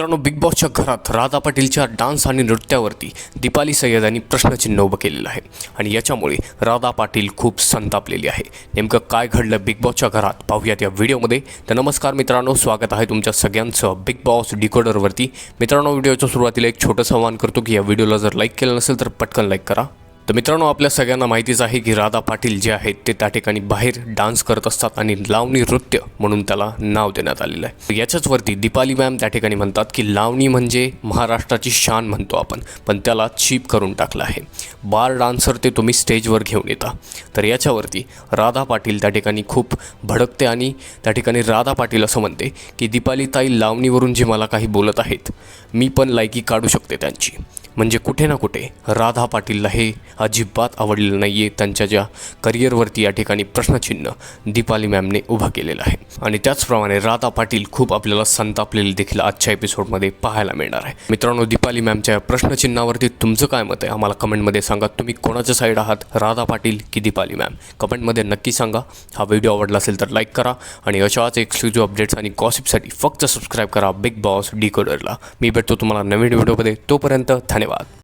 मित्रांनो बिग बॉसच्या घरात राधा पाटीलच्या डान्स आणि नृत्यावरती दीपाली सय्यद यांनी प्रश्नचिन्ह उभं केलेलं आहे. आणि याच्यामुळे राधा पाटील खूप संतापलेली आहे. नेमकं काय घडलं बिग बॉसच्या घरात? पाहूयात या व्हिडिओमध्ये. तर नमस्कार मित्रांनो स्वागत आहे तुमच्या सगळ्यांचं बिग बॉस डिकोडरवरती. मित्रांनो व्हिडिओच्या सुरुवातीला एक छोटंसं आवाहन करतो की या व्हिडिओला जर लाईक केलं नसेल तर पटकन लाईक करा. तर मित्रांनो आपल्या सगळ्यांना माहितीच आहे की राधा पाटील जे आहेत ते त्या ठिकाणी बाहेर डान्स करत असतात आणि लावणी नृत्य म्हणून त्याला नाव देण्यात आलेलं आहे. याच्याच वरती दीपाली मॅम त्या ठिकाणी म्हणतात की लावणी म्हणजे महाराष्ट्राची शान म्हणतो आपण पण त्याला चीप करून टाकलं आहे. बार डान्सर ते तुम्ही स्टेजवर घेऊन येता. तर याच्यावरती राधा पाटील त्या ठिकाणी खूप भडकते आणि त्या ठिकाणी राधा पाटील असं म्हणते की दीपाली ताई लावणीवरून जे मला काही बोलत आहेत मी पण लायकी काढू शकते त्यांची. म्हणजे कुठे ना कुठे राधा पाटीलला हे अजिबात आवडलेलं नाही आहे त्यांच्या ज्या करिअरवरती या ठिकाणी प्रश्नचिन्ह दीपाली मॅमने उभा केलेलं आहे. आणि त्याचप्रमाणे राधा पाटील खूप आपल्याला संतापलेली देखील आजच्या एपिसोडमध्ये पाहायला मिळणार आहे. मित्रांनो दीपाली मॅमच्या या प्रश्नचिन्हावरती तुमचं काय मत आहे? आम्हाला कमेंटमध्ये सांगा. तुम्ही कोणाच्या साईड आहात? राधा पाटील की दीपाली मॅम? कमेंटमध्ये नक्की सांगा. हा व्हिडिओ आवडला असेल तर लाईक करा. आणि अशाच एक्सक्लुझिव्ह अपडेट्स आणि गॉसिपसाठी फक्त सबस्क्राईब करा. बिग बॉस डिकोडरला मी भेटतो तुम्हाला नवीन व्हिडिओमध्ये. तोपर्यंत धन्यवाद.